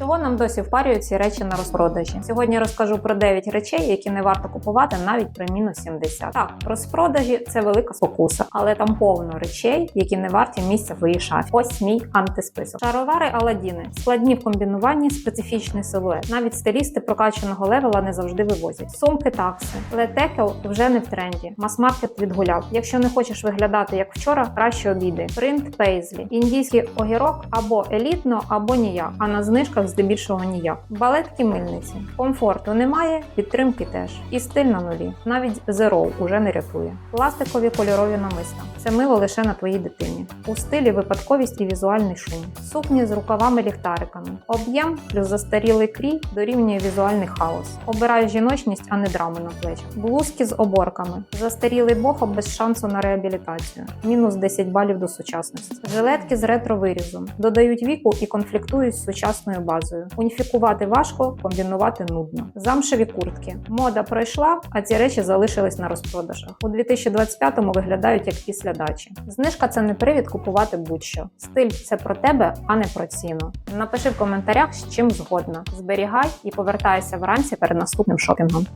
Чого нам досі впарюють ці речі на розпродажі? Сьогодні розкажу про 9 речей, які не варто купувати навіть при мінус 70. Так, розпродажі це велика спокуса, але там повно речей, які не варті місця в твоїй шафі. Ось мій антисписок. Шаровари Аладдіни, складні в комбінуванні, специфічний силует. Навіть стилісти прокачаного левела не завжди вивозять. Сумки такси. Летекел вже не в тренді. Мас-маркет відгуляв. Якщо не хочеш виглядати як вчора, краще обійди. Принт пейзлі. Індійський огірок або елітно, або ніяк. А на знижках здебільшого ніяк. Балетки мильниці. Комфорту немає, підтримки теж. І стиль на нулі. Навіть Zero уже не рятує. Пластикові кольорові намиста. Це мило лише на твоїй дитині. У стилі випадковість і візуальний шум. Сукні з рукавами-ліхтариками. Об'єм плюс застарілий крій дорівнює візуальний хаос. Обирай жіночність, а не драму на плечах. Блузки з оборками. Застарілий бохо без шансу на реабілітацію. Мінус 10 балів до сучасності. Жилетки з ретро-вирізом. Додають віку і конфліктують з сучасною базою. Уніфікувати важко, комбінувати нудно. Замшеві куртки. Мода пройшла, а ці речі залишились на розпродажах. У 2025-му виглядають як після дачі. Знижка це не привід купувати будь-що. Стиль це про тебе, а не про ціну. Напиши в коментарях, з чим згодна. Зберігай і повертайся вранці перед наступним шопінгом.